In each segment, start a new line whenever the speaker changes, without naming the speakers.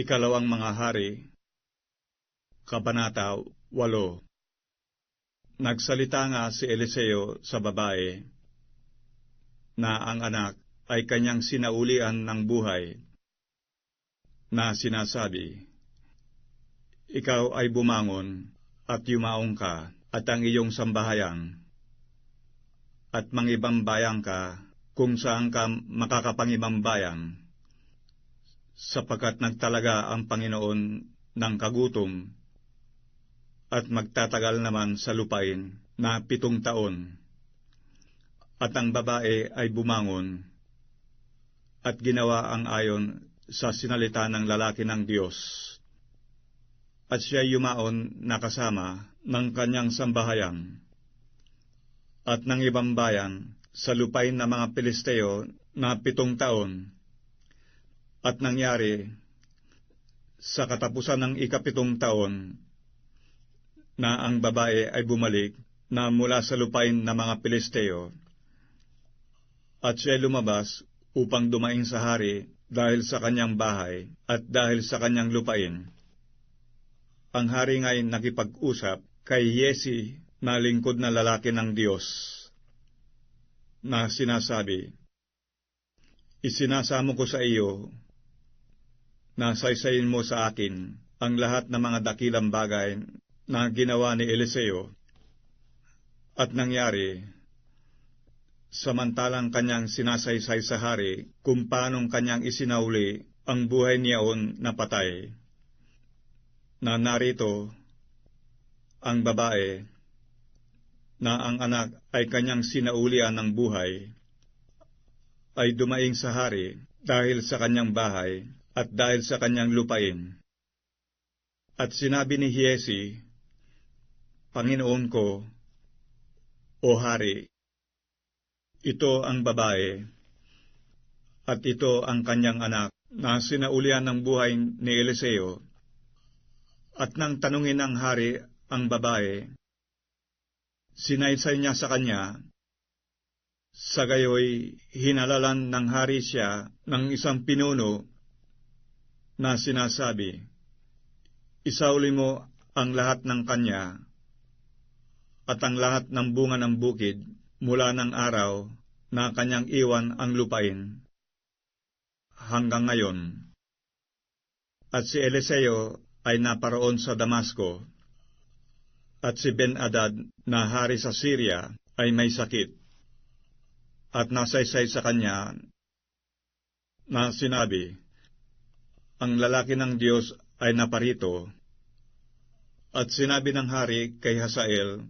Ikalawang mga hari, Kabanata 8 Nagsalita nga si Eliseo sa babae na ang anak ay kanyang sinaulian ng buhay na sinasabi, Ikaw ay bumangon at yumaong ka at ang iyong sambahayang at mangibambayang ka kung saan ka makakapangibambayang sapagkat nagtalaga ang Panginoon ng kagutom at magtatagal naman sa lupain na pitong taon. At ang babae ay bumangon at ginawa ang ayon sa sinalita ng lalaki ng Diyos. At siya yumaon na kasama ng kanyang sambahayang at ng ibang bayan sa lupain ng mga Pilisteo na pitong taon. At nangyari sa katapusan ng ikapitong taon na ang babae ay bumalik na mula sa lupain ng mga Pilisteo. At siya lumabas upang dumaing sa hari dahil sa kanyang bahay at dahil sa kanyang lupain. Ang hari nga'y nakipag-usap kay Yesi na lingkod na lalaki ng Diyos na sinasabi, Isinasamo ko sa iyo na saysayin mo sa akin ang lahat ng mga dakilang bagay na ginawa ni Eliseo at nangyari samantalang kanyang sinasaysay sa hari kung paanong kanyang isinauli ang buhay niyaon na patay. Na narito ang babae na ang anak ay kanyang sinaulian ng buhay ay dumaing sa hari dahil sa kanyang bahay at dahil sa kanyang lupain. At sinabi ni Hiesi, Panginoon ko, O Hari, ito ang babae, at ito ang kanyang anak na sinaulian ng buhay ni Eliseo, at nang tanungin ng hari ang babae, sinaysay niya sa kanya, sa gayoy hinalalan ng hari siya ng isang pinuno na sinasabi, Isauli mo ang lahat ng kanya at ang lahat ng bunga ng bukid mula ng araw na kanyang iwan ang lupain hanggang ngayon. At si Eliseo ay naparoon sa Damasco, at si Ben-Adad na hari sa Syria ay may sakit, at nasaysay sa kanya na sinabi, Ang lalaki ng Diyos ay naparito, at sinabi ng hari kay Hasael,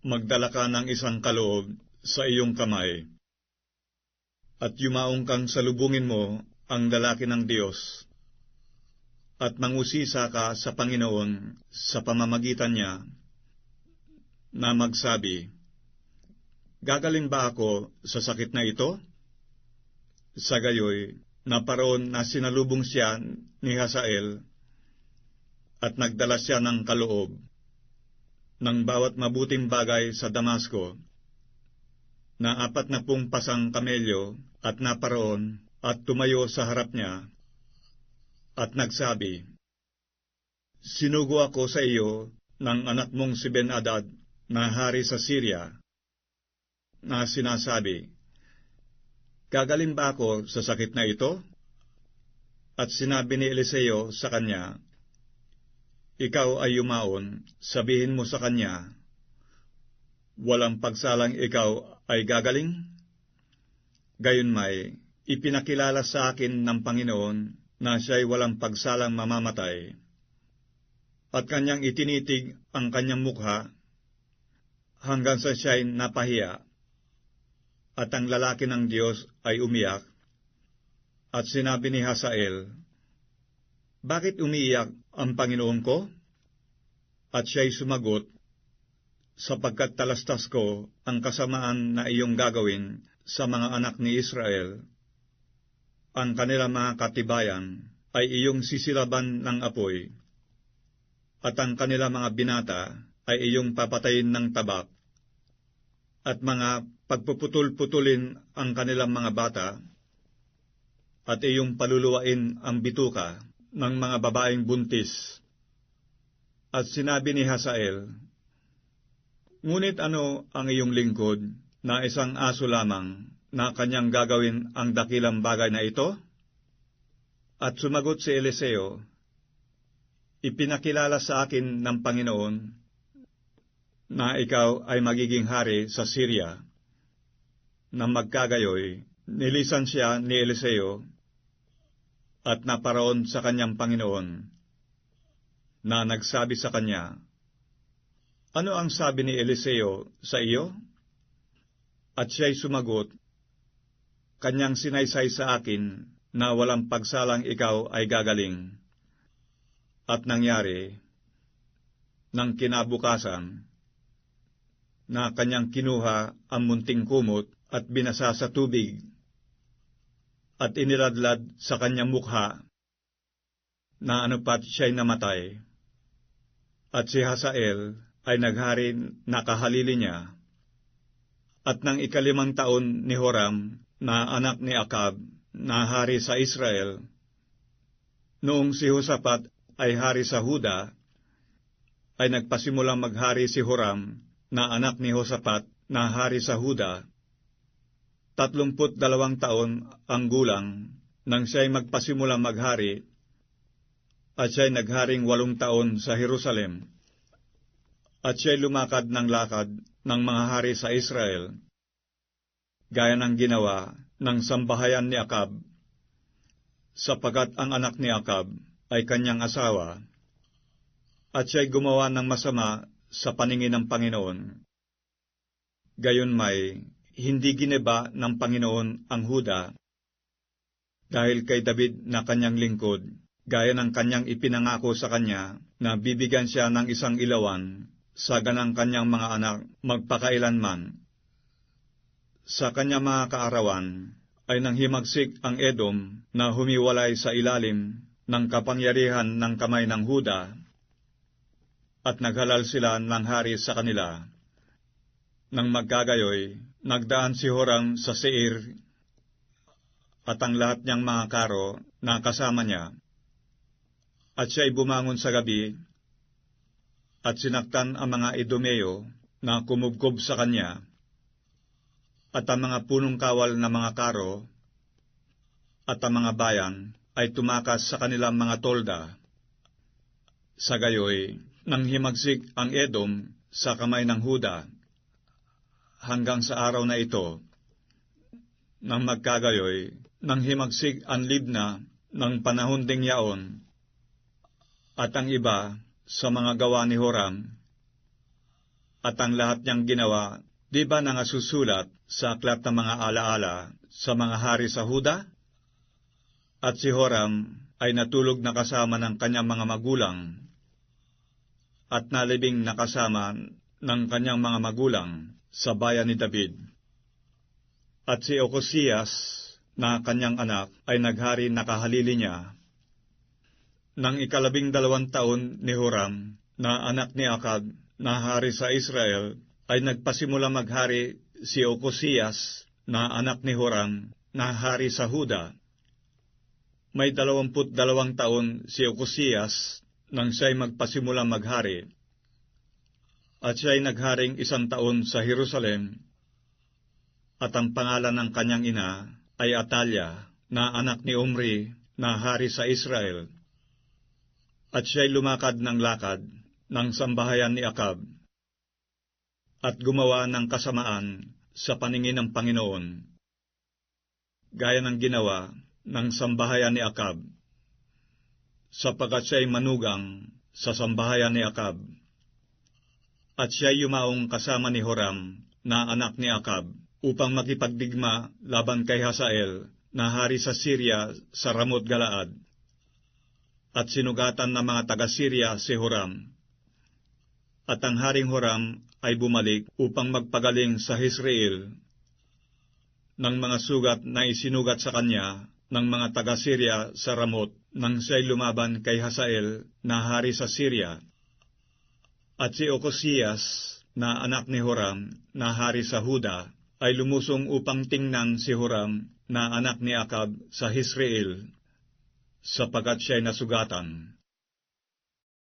magdala ka ng isang kaloob sa iyong kamay, at yumaong kang salubungin mo ang lalaki ng Diyos, at mangusisa ka sa Panginoon sa pamamagitan niya, na magsabi, Gagaling ba ako sa sakit na ito? Sa gayoy, naparoon na sinalubong siya ni Hasael, at nagdala siya ng kaloob ng bawat mabuting bagay sa Damasco, na apat na pung pasang kamelyo at naparoon at tumayo sa harap niya, at nagsabi, Sinugo ako sa iyo ng anak mong si Ben-Adad na hari sa Syria, na sinasabi, Gagaling ba ako sa sakit na ito? At sinabi ni Eliseo sa kanya, ikaw ay yumaon, sabihin mo sa kanya, walang pagsalang ikaw ay gagaling? Gayon may, ipinakilala sa akin ng Panginoon na siya'y walang pagsalang mamamatay. At kanyang itinitig ang kanyang mukha hanggang sa siya'y napahiya. At ang lalaki ng Diyos ay umiyak. At sinabi ni Hasael, bakit umiiyak ang Panginoon ko? At siya'y sumagot, sapagkat talastas ko ang kasamaan na iyong gagawin sa mga anak ni Israel. Ang kanilang mga katibayan ay iyong sisilaban ng apoy, at ang kanilang mga binata ay iyong papatayin ng tabak, at mga pagpuputol-putulin ang kanilang mga bata, at iyong paluluwain ang bituka ng mga babaeng buntis. At sinabi ni Hazael, Ngunit ano ang iyong lingkod na isang aso lamang na kanyang gagawin ang dakilang bagay na ito? At sumagot si Eliseo, Ipinakilala sa akin ng Panginoon na ikaw ay magiging hari sa Syria. Nang magkagayoy, nilisan siya ni Eliseo at naparoon sa kanyang Panginoon na nagsabi sa kanya, Ano ang sabi ni Eliseo sa iyo? At siya'y sumagot, Kanyang sinaysay sa akin na walang pagsalang ikaw ay gagaling. At nangyari, nang kinabukasan, na kanyang kinuha ang munting kumot at binasa sa tubig at iniladlad sa kanyang mukha na anupat siya'y namatay. At si Hasael ay naghari nakahalili niya. At nang ikalimang taon ni Horam na anak ni Akab na hari sa Israel, noong si Hosapat ay hari sa Huda, ay nagpasimulang maghari si Horam na anak ni Hosapat na hari sa Huda. Tatlumput dalawang taon ang gulang nang siya'y magpasimulang maghari at siya'y nagharing walong taon sa Jerusalem. At siya'y lumakad ng lakad ng mga hari sa Israel, gaya ng ginawa ng sambahayan ni Akab, sapagat ang anak ni Akab ay kanyang asawa, at siya'y gumawa ng masama sa paningin ng Panginoon. Gayon may, hindi gineba ng Panginoon ang Huda, dahil kay David na kanyang lingkod, gaya ng kanyang ipinangako sa kanya na bibigyan siya ng isang ilawan sa ganang kanyang mga anak magpakailanman. Sa kanyang mga kaarawan ay nanghimagsik ang Edom na humiwalay sa ilalim ng kapangyarihan ng kamay ng Huda at naghalal sila ng hari sa kanila. Nang magkagayoy, nagdaan si Horam sa Seir at ang lahat niyang mga karo na kasama niya. At siya'y bumangon sa gabi at sinaktan ang mga Idomeo na kumubkob sa kanya at ang mga punong kawal na mga karo at ang mga bayan ay tumakas sa kanilang mga tolda. Sa gayoy, nang himagsik ang Edom sa kamay ng Huda, hanggang sa araw na ito, nang magkagayoy, nang himagsik ang Libna ng panahon ding yaon, at ang iba sa mga gawa ni Horam, at ang lahat niyang ginawa, di ba nangasusulat sa aklat ng mga alaala sa mga hari sa Huda? At si Horam ay natulog na kasama ng kanyang mga magulang, at nalibing nakasama ng kanyang mga magulang sa bayan ni David. At si Okosias, na kanyang anak, ay naghari nakahalili niya. Nang ikalabing dalawang taon ni Horam, na anak ni Akab, na hari sa Israel, ay nagpasimula maghari si Okosias, na anak ni Horam, na hari sa Huda. May dalawamput dalawang taon si Okosias nang siya'y magpasimula maghari. At siya'y nagharing isang taon sa Jerusalem, at ang pangalan ng kanyang ina ay Atalia, na anak ni Omri, na hari sa Israel. At siya'y lumakad ng lakad ng sambahayan ni Akab, at gumawa ng kasamaan sa paningin ng Panginoon, gaya ng ginawa ng sambahayan ni Akab sapagkat siya'y manugang sa sambahayan ni Akab. At siya'y yumaong kasama ni Horam na anak ni Akab upang makipagdigma laban kay Hasael na hari sa Syria sa Ramot Galaad. At sinugatan ng mga taga-Syria si Horam. At ang haring Horam ay bumalik upang magpagaling sa Israel ng mga sugat na isinugat sa kanya ng mga taga-Syria sa Ramot nang siya'y lumaban kay Hasael na hari sa Syria. At si Okosias na anak ni Horam na hari sa Huda ay lumusong upang tingnan si Horam na anak ni Akab sa Hisreel, sapagkat siya'y nasugatan.